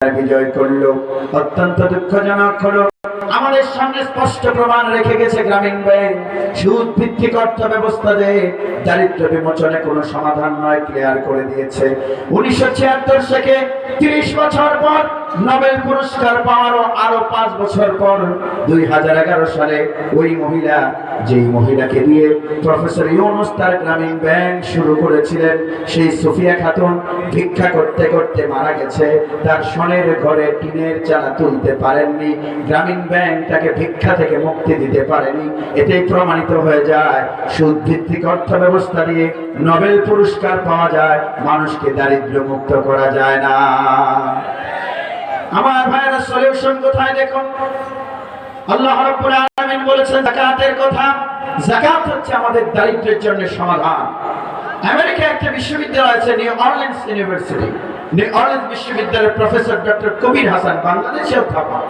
বিজয় করল। অত্যন্ত দুঃখজনক হলো, আমাদের সামনে স্পষ্ট প্রমাণ রেখে গেছে গ্রামীণ ব্যাংক। সুদ ভিত্তিক অর্থ ব্যবস্থা যে দারিদ্র বিমোচনে কোনো সমাধান নয়, ক্লিয়ার করে দিয়েছে। উনিশশো ছিয়াত্তর থেকে তিরিশ বছর পর নোবেল পুরস্কার পাওয়ারও আরও পাঁচ বছর পর দুই হাজার এগারো সালে ওই মহিলা, যেই মহিলাকে দিয়ে প্রফেসর ইউনুস তার গ্রামীণ ব্যাংক শুরু করেছিলেন, সেই সুফিয়া খাতুন ভিক্ষা করতে করতে মারা গেছে। তার সনের ঘরে টিনের চালা তুলতে পারেননি, গ্রামীণ ব্যাংক তাকে ভিক্ষা থেকে মুক্তি দিতে পারেনি। এতেই প্রমাণিত হয়ে যায় সুদ ভিত্তিক অর্থ ব্যবস্থা দিয়ে নোবেল পুরস্কার পাওয়া যায়, মানুষকে দারিদ্র মুক্ত করা যায় না। আমার ভাইয়েরা সলিউশন কোথায় দেখুন আল্লাহ রাব্বুল আলামিন বলেছেন, যাকাতের কথা, যাকাত হচ্ছে আমাদের দারিদ্র্যের জন্য সমাধান। আমেরিকা একটা বিশ্ববিদ্যালয় আছে, New Orleans university. New Orleans বিশ্ববিদ্যালয়ের প্রফেসর ডক্টর কবির হাসান বাংলাদেশে অধ্যাপক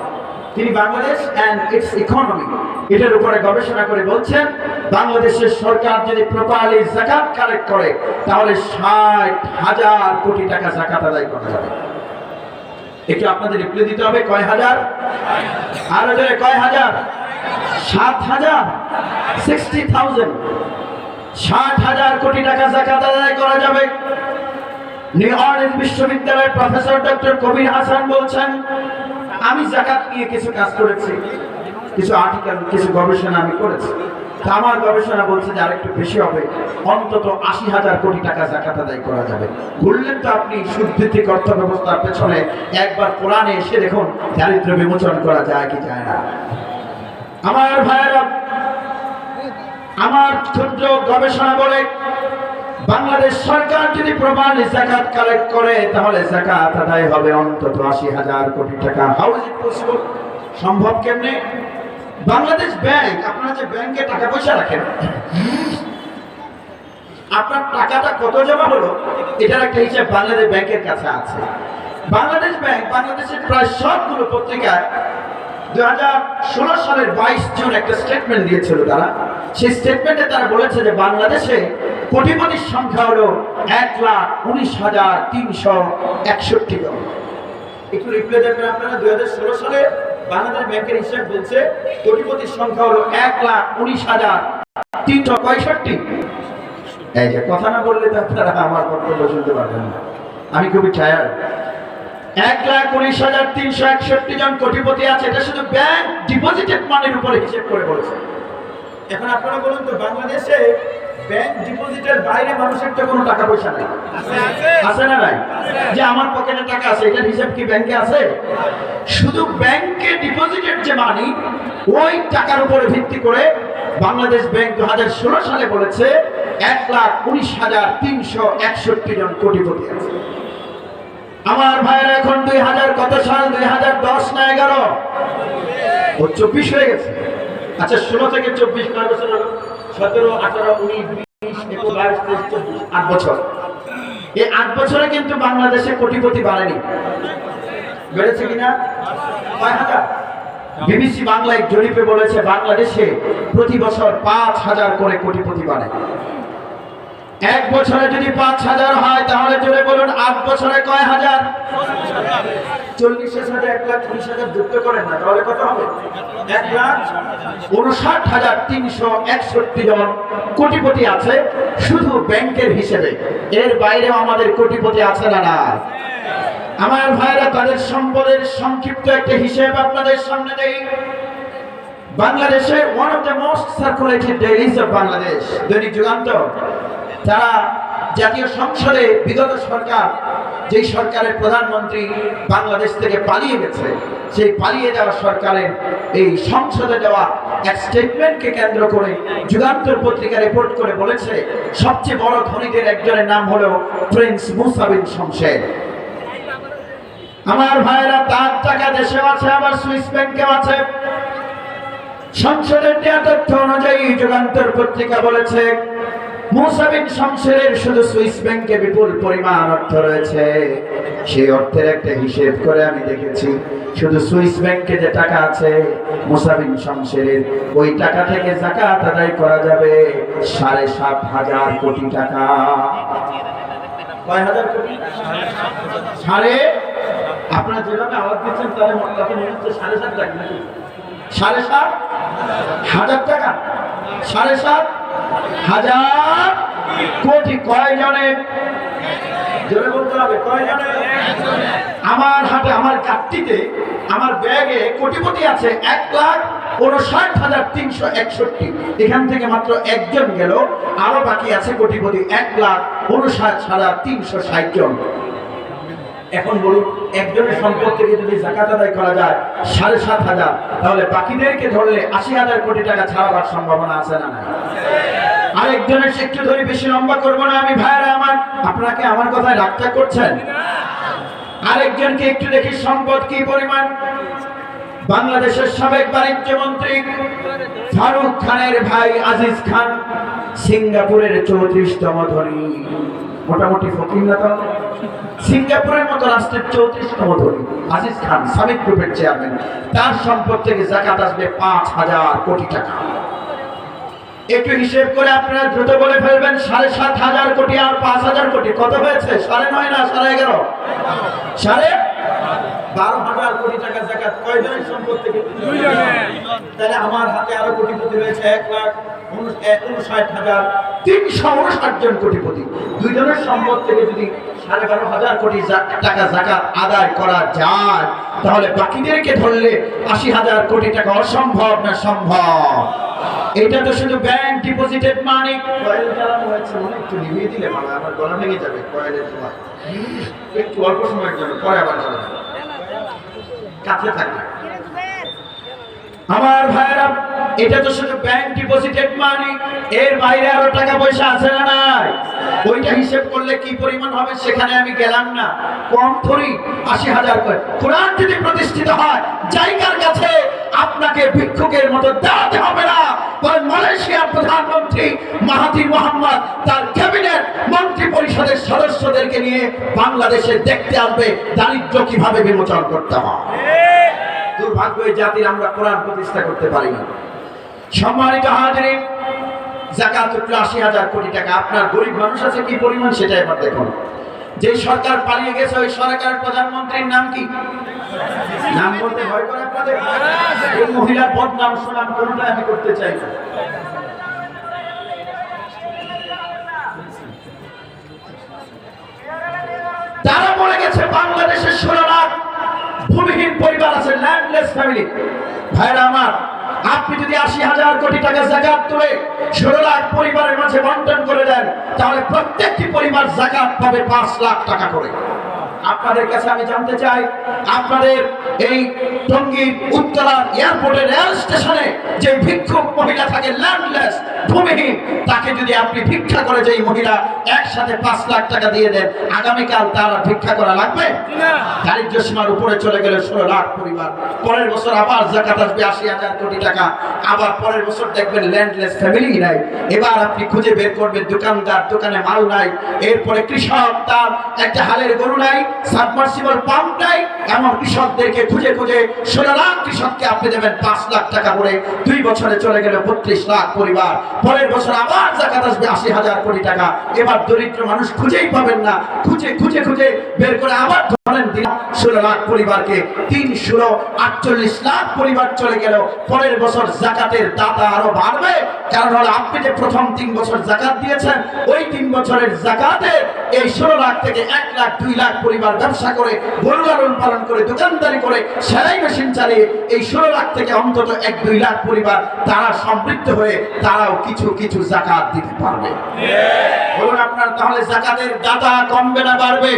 তিনি বাংলাদেশ অ্যান্ড ইটস ইকোনমি এটার উপরে গবেষণা করে বলছেন, বাংলাদেশের সরকার যদি প্রপারলি জাকাত কালেক্ট করে, তাহলে ষাট হাজার কোটি টাকা জাকাত আদায় করা যাবে। একটু আপনাদের রিপ্লাই দিতে হবে, কয় হাজার? আরও জোরে, কয় হাজার? সাত হাজার? সিক্সটি থাউজেন্ড ষাট হাজার কোটি টাকা জাকাত আদায় করা যাবে। নিউ বিশ্ববিদ্যালয়ের প্রফেসর ডক্টর কবির হাসান বলছেন, আমি জাকাত নিয়ে কিছু কাজ করেছি, কিছু আর্টিকেল কিছু গবেষণা আমি করেছি। আমার গবেষণা বলছে যে আরেকটু বেশি হবে। অন্তত আশি হাজার কোটি টাকা জাকাত আদায় করা যাবে। ঘুরলেন তো আপনি সুদভিত্তিক অর্থ ব্যবস্থার পেছনে একবার কোরআনে এসে দেখুন দারিদ্র বিমোচন করা যায় কি যায় না। আমার ভাইয়েরা, আমার ক্ষুদ্র গবেষণা বলে, বাংলাদেশ সরকার যদি প্রমাণ জাকাত কালেক্ট করে, তাহলে জাকাত আদায় হবে অন্তত আশি হাজার কোটি টাকা। হাউ ইজ পসিবল সম্ভব কেমনে? বাংলাদেশ ব্যাংক, আপনারা যে ব্যাংকে টাকা পয়সা রাখেন, আপনার টাকাটা কত জমা হলো এটার একটা হিসাব বাংলাদেশ ব্যাংকের কাছে আছে। বাংলাদেশ ব্যাংক, বাংলাদেশের প্রায় সবগুলো পত্রিকায় দু হাজার ষোলো সালের বাইশ জুন একটা স্টেটমেন্ট দিয়েছিল তারা। সেই স্টেটমেন্টে তারা বলেছে যে বাংলাদেশে কোটিপতির সংখ্যা হলো এক লাখ উনিশ হাজার তিনশো একষট্টি জন। একটু রিপ্লাই দেবেন আপনারা, দুই হাজার ষোলো সালে বাংলাদেশ ব্যাংকের হিসাব বলছে, কোটিপতির সংখ্যা হলো এক লাখ উনিশ হাজার তিনশো পঁয়ষট্টি। এই যে কথা না বললে তো আপনারা আমার বক্তব্য শুনতে পারবেন না। আমি খুবই টায়ার্ড এক লাখ উনিশ হাজার তিনশো একষট্টি জন কোটিপতি আছে, এটা শুধু ব্যাংক ডিপোজিটেড মানির উপরে হিসেব করে বলেছে। এখন আপনারা বলুন তো, বাংলাদেশে ব্যাংক ডিপোজিটের বাইরে মানুষের তো কোনো টাকা পয়সা নেই। আছে না নাই? যে আমার পকেটে টাকা আছে এটার হিসাব কি ব্যাংকে আছে? শুধু ব্যাংকে ডিপোজিটেড যে মানি ওই টাকার উপরে ভিত্তি করে বাংলাদেশ ব্যাংক দু হাজার ষোলো সালে বলেছে এক লাখ উনিশ হাজার তিনশো একষট্টি জন কোটিপতি আছে। আমার ভাইয়েরা এখন দুই হাজার কত সাল? দুই হাজার দশ না এগারো? ও চব্বিশ হয়ে গেছে। আচ্ছা ষোলো থেকে চব্বিশ কয় বছর সতেরো, আঠারো, উনিশ, বিশ একুশ বাইশ তেইশ, চব্বিশ, আট বছর। এই আট বছরে কিন্তু বাংলাদেশে কোটিপতি বাড়েনি। বেড়েছে কিনা? কয় হাজার? বিবিসি বাংলায় জরিপে বলেছে, বাংলাদেশে প্রতি বছর পাঁচ হাজার করে কোটিপতি বাড়ে। এক বছরে যদি পাঁচ হাজার হয়, তাহলে জোরে আট বছরে কয় হাজার? চল্লিশের সাথে এক লাখ ত্রিশ হাজার যুক্ত করেন না, তাহলে কত হবে? এক লাখ উনষাট হাজার তিনশো একষট্টি জন কোটিপতি আছে, শুধু ব্যাংকের হিসেবে। এর বাইরেও আমাদের কোটিপতি আছে না না আমার ভাইরা, তাদের সম্পদের সংক্ষিপ্ত একটা হিসেব আপনাদের সামনে দেই। বাংলাদেশে one of the most circulated dailies of Bangladesh Dainik Jugantor তারা জাতীয় সংসদে বিগত সরকার, যেই সরকারের প্রধানমন্ত্রী বাংলাদেশ থেকে পালিয়ে গেছে, সেই পালিয়ে যাওয়া সরকারের এই সংসদে দেওয়া এক স্টেটমেন্টকে কেন্দ্র করে যুগান্তর পত্রিকা রিপোর্ট করে বলেছে, সবচেয়ে বড় ধনীদের একজনের নাম হলো প্রিন্স মুসাবিন শমশের। আমার ভাইয়েরা, তার টাকা দেশে আছে, আবার সুইস ব্যাংকেও আছে। সংসদের দেওয়া তথ্য অনুযায়ী যুগান্তর পত্রিকা বলেছে মুসাবিন শমশেরের শুধু সুইস ব্যাংকে বিপুল পরিমাণ অর্থ রয়েছে। সেই অর্থের একটা হিসেব করে আমি দেখেছি, শুধু সুইস ব্যাংকে যে টাকা আছে, মুসাবিন শমশেরের ওই টাকা থেকে জাকাত আদায় করা যাবে সাড়ে সাত হাজার কোটি টাকা। সাড়ে? সাড়ে সাত? হাজার টাকা? সাড়ে সাত? হাজার কোটি কয় জনের জোরে বলতে হবে কয় জনের আমার হাতে আমার কাটটিতে আমার ব্যাগে কোটিপতি আছে এক লাখ উনষাট হাজার তিনশো একষট্টি। এখান থেকে মাত্র একজন গেল, আরও বাকি আছে কোটিপতি এক লাখ উনষাট হাজার তিনশো ষাট জন। এখন বলুন, একজনের সম্পদ থেকে যদি জাকাত আদায় করা যায় সাড়ে সাত হাজার, তাহলে বাকিদেরকে ধরলে আশি হাজার কোটি টাকা ছাড়াবার সম্ভাবনা আছে না নাই? আরেকজনের একটু ধরে বেশি লম্বা করব না আমি ভাইরা আমার। আপনাকে আমার কথায় রাগটা করছেন? আরেকজনকে একটু দেখি সম্পদ কি পরিমাণ। বাংলাদেশের সাবেক বাণিজ্য মন্ত্রী ফারুক খানের ভাই আজিজ খান, সিঙ্গাপুরের চৌত্রিশতম ধনী। মোটামুটি ফকির না তো? সিঙ্গাপুরের মতো রাষ্ট্রের চৌত্রিশতম ধনী। আজিজ খান, সাবেক গ্রুপের চেয়ারম্যান। তার সম্পদ থেকে জাকাত আসবে পাঁচ হাজার কোটি টাকা। একটু হিসেব করে আপনারা দ্রুত বলে ফেলবেন, সাড়ে সাত হাজার কোটি আর পাঁচ হাজার কোটি। কত হয়েছে? সাড়ে নয় না, সাড়ে এগারো? সাড়ে? বারো হাজার কোটি টাকা জায়গা কয়জন সম্পদ থেকে তাহলে আমার হাতে আরও কোটিপতি রয়েছে, এক লাখ উনষাট হাজার তিনশো উনষাট জন কোটিপতি। দুইজনের সম্পদ থেকে যদি সাড়ে বারো হাজার কোটি টাকা জাকাত আদায় করা যায়, তাহলে বাকিদেরকে ধরলে আশি হাজার কোটি টাকা অসম্ভব না সম্ভব? এটা তো শুধু ব্যাংক ডিপোজিটেড মানি কয়েল জ্বালানো হয়েছে মনে একটু নিভিয়ে দিলে ভালো আমার গলা ভেঙে যাবে কয়েলের সময় একটু অল্প সময়ের জন্য, পরে আবার জ্বালানো কাছে থাকবে। আমার ভাইরা এটা তো শুধু ব্যাংক ডিপোজিটেড মানি এর বাইরে আরও টাকা পয়সা আছে না নাই? ওইটা হিসেব করলে কি পরিমাণ হবে সেখানে আমি গেলাম না। কম ধরি আশি হাজার করে। কোরআন যদি প্রতিষ্ঠিত হয়, জায়গার কাছে আপনাকে ভিক্ষুকের মতো দাঁড়াতে হবে না। বরং মালয়েশিয়ার প্রধানমন্ত্রী মাহাথির মোহাম্মদ, তার ক্যাবিনেট মন্ত্রী পরিষদের সদস্যদেরকে নিয়ে বাংলাদেশে দেখতে আসবে দারিদ্র কীভাবে বিমোচন করতে হয়। দুর্ভাগ্য জাতির আমরা কোরআন প্রতিষ্ঠা করতে পারি না। সম্মানিত হাজিরিন জাকাত উঠল আশি হাজার কোটি টাকা। আপনার গরিব মানুষ আছে, কি পরিমাণ সেটা এবার দেখুন। যে সরকার পালিয়ে গেছে, ওই সরকারের প্রধানমন্ত্রীর নাম কি? নাম বলতে ভয় করে আপনাদের? এই মহিলার বদনাম সুনাম কোনটা আমি করতে চাই। তারা বলে গেছে, বাংলাদেশের লাখ ভূমিহীন পরিবার আছে ল্যান্ডলেস ফ্যামিলি ভাইরা আমার, আপনি যদি আশি হাজার কোটি টাকা জাকাত তুলে ষোলো লাখ পরিবারের মাঝে বন্টন করে দেন, তাহলে প্রত্যেকটি পরিবার জাকাত পাবে পাঁচ লাখ টাকা করে। আপনাদের কাছে আমি জানতে চাই, আপনাদের এই টঙ্গীর উত্তরা এয়ারপোর্টের রেল স্টেশনে যে ভিক্ষুক মহিলা থাকে ল্যান্ডলেস ভূমিহীন তাকে যদি আপনি ভিক্ষা করে যেই মহিলা একসাথে পাঁচ লাখ টাকা দিয়ে দেন আগামীকাল তার ভিক্ষা করা লাগবে? দারিদ্র সীমার উপরে চলে গেলে ষোলো লাখ পরিবার। পরের বছর আবার জাকাত আসবে আশি হাজার কোটি টাকা। আবার পরের বছর দেখবেন ল্যান্ডলেস ফ্যামিলি নাই। এবার আপনি খুঁজে বের করবেন দোকানদার দোকানে মাল নাই। এরপরে কৃষক তার একটা হালের গরু নাই সাবমার্সিবল পাম্প নাই। এমন কৃষকদেরকে খুঁজে খুঁজে ষোলো লাখ কৃষককে আপনি দেবেন পাঁচ লাখ টাকা করে। দুই বছরে চলে গেলে বত্রিশ লাখ পরিবার। পরের বছর আবার জাকাত আসবে আশি হাজার কোটি টাকা। এবার দরিদ্র মানুষ খুঁজেই পাবেন না। খুঁজে খুঁজে খুঁজে বের করে আবার ধরেন ষোলো লাখ পরিবারকে। আটচল্লিশ লাখ পরিবার চলে গেল। পরের বছর জাকাতের দাতা আরও বাড়বে। কারণ হলো আপনি যে প্রথম তিন বছর জাকাত দিয়েছেন, ওই তিন বছরের জাকাতে এই ষোলো লাখ থেকে এক লাখ, দুই লাখ পরিবার ব্যবসা করে গরু লালন পালন করে, দোকানদারি করে, সেলাই মেশিন চালিয়ে এই ষোলো লাখ থেকে অন্তত এক, দুই লাখ পরিবার তারা সমৃদ্ধ হয়ে তারাও কিছু কিছু জাকাত দিতে পারবে। বলুন আপনার, তাহলে জাকাতের দাতা কমবে না বাড়বে?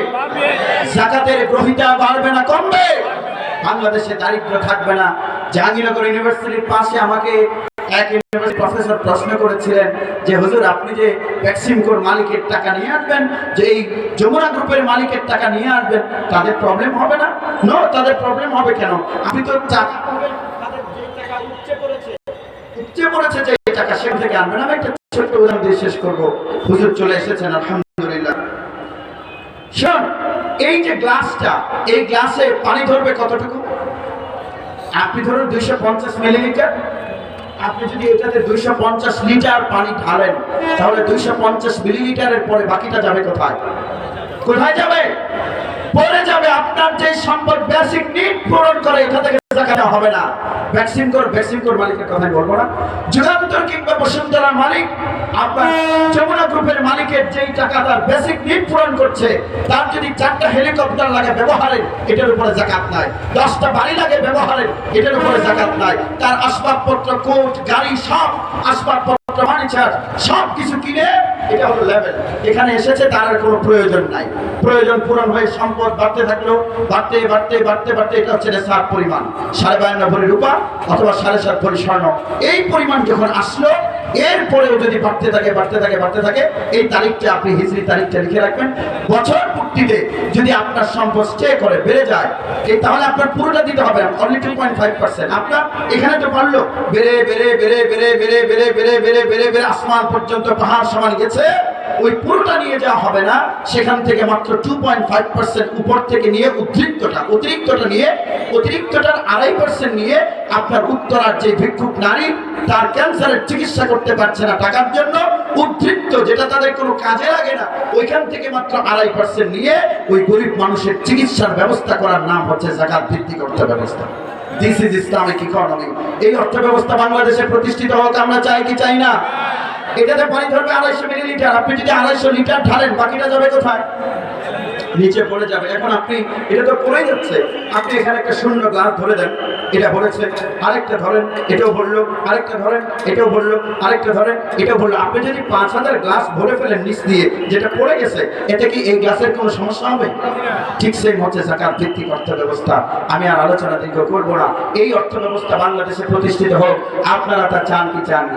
জাকাতের গ্রহিতা বাড়বে না কমবে? বাংলাদেশে দারিদ্র থাকবে না। জাহাঙ্গীরনগর ইউনিভার্সিটির পাশে আমাকে এক ইউনিভার্সিটি প্রফেসর প্রশ্ন করেছিলেন যে, হুজুর, আপনি যে ভ্যাকসিনকোর মালিকের টাকা নিয়ে আসবেন, যে এই যমুনা গ্রুপের মালিকের টাকা নিয়ে আসবেন, তাদের প্রবলেম হবে না? নো তাদের প্রবলেম হবে কেন? আপনি তো টাকা পাবেন তাদের যে টাকা উপচে পড়েছে উপচে পড়েছে যে টাকা সেখান থেকে আনবেন আমি একটা ছোট্ট উদাহরণ দিয়ে শেষ করব। হুজুর চলে এসেছেন, আলহামদুলিল্লাহ। শোন, এই যে গ্লাসটা, এই গ্লাসে পানি ধরবে কতটুকু? আপনি ধরুন দুইশো পঞ্চাশ মিলিলিটার। আপনি যদি এটাতে দুইশো পঞ্চাশ লিটার পানি ঢালেন, তাহলে দুইশো পঞ্চাশ মিলিলিটারের পরে বাকিটা যাবে কোথায়? কোথায় যাবে? পড়ে যাবে, আপনার যে সম্পদ বেসিক নিড পূরণ করে, এখান থেকে টাকা হবে না। ভ্যাকসিন ভ্যাকসিন কর, মালিকের বলব না। যুগান্তর কিংবা মালিক, আপনার যমুনা গ্রুপের মালিকের যেই টাকা তার বেসিক নিড পূরণ করছে, তার যদি চারটা হেলিকপ্টার লাগে ব্যবহারের, এটার উপরে জাকাত নাই। দশটা বাড়ি লাগে ব্যবহারের, এটার উপরে জাকাত নাই। তার আসবাবপত্র, কোট, গাড়ি, সব আসবাবপত্র ফার্নিচার সব কিছু কিনে এটা হলো লেভেল এখানে এসেছে, তার আর কোনো প্রয়োজন নাই। প্রয়োজন পূরণ হয়ে সম্পদ বাড়তে থাকল বাড়তে বাড়তে বাড়তে বাড়তে এটা হচ্ছে সাত পরিমাণ। সাড়ে বায়ান্ন ভরি রূপা অথবা সাড়ে সাত ভরি স্বর্ণ। এই পরিমাণ যখন আসলো এরপরেও যদি বাড়তে থাকে বাড়তে থাকে বাড়তে থাকে এই তারিখটা আপনি হিজড়ি তারিখটা লিখে রাখবেন বছর পূর্তিতে যদি আপনার সম্পদ স্টে করে বেড়ে যায় এই তাহলে আপনার পুরোটা দিতে হবে only two point five percent আপনার এখানে তো পারল বেড়ে বেড়ে বেড়ে বেড়ে বেড়ে বেড়ে বেড়ে বেড়ে বেড়ে বেড়ে আসমান পর্যন্ত পাহাড় সমান গেছে ওই পুরোটা নিয়ে যাওয়া হবে না, সেখান থেকে মাত্র টু পয়েন্ট ফাইভ পার্সেন্ট উপর থেকে নিয়ে অতিরিক্তটা অতিরিক্তটা নিয়ে, অতিরিক্তটার আড়াই পার্সেন্ট নিয়ে আপনার উত্তরার যে ভিক্ষুক নারী, তার ক্যান্সারের চিকিৎসা করতে পারছে না টাকার জন্য উদ্বৃত্ত যেটা তাদের কোনো কাজে লাগে না, ওইখান থেকে মাত্র আড়াই পার্সেন্ট নিয়ে ওই গরিব মানুষের চিকিৎসার ব্যবস্থা করার নাম হচ্ছে জাকাত ভিত্তিক অর্থ ব্যবস্থা দিস ইজ ইসলামিক ইকোনমি এই অর্থ ব্যবস্থা বাংলাদেশে প্রতিষ্ঠিত হোক, আমরা চাই কি চাই না? এটাতে পানি ধরবে আড়াইশো মিলিলিটার। আপনি যদি আড়াইশো লিটার ঢালেন, বাকিটা যাবে কোথায়? নিচে পড়ে যাবে। এখন আপনি, এটা তো পড়েই যাচ্ছে। আপনি এখানে একটা শূন্য গ্লাস ধরে দেন। এটা বলেছে, আরেকটা ধরেন, এটাও বলল, আরেকটা ধরেন, এটাও বলল, আরেকটা ধরেন, এটাও বলল। আপনি যদি পাঁচ হাজার গ্লাস ভরে ফেলেন নিচ দিয়ে, যেটা পড়ে গেছে, এতে কি এই গ্লাসের কোনো সমস্যা হবে? ঠিক সেই হচ্ছে জাকাত ভিত্তিক অর্থ ব্যবস্থা আমি আর আলোচনা দীর্ঘ করব না। এই অর্থ ব্যবস্থা বাংলাদেশে প্রতিষ্ঠিত হোক, আপনারা তা চান কি চান না।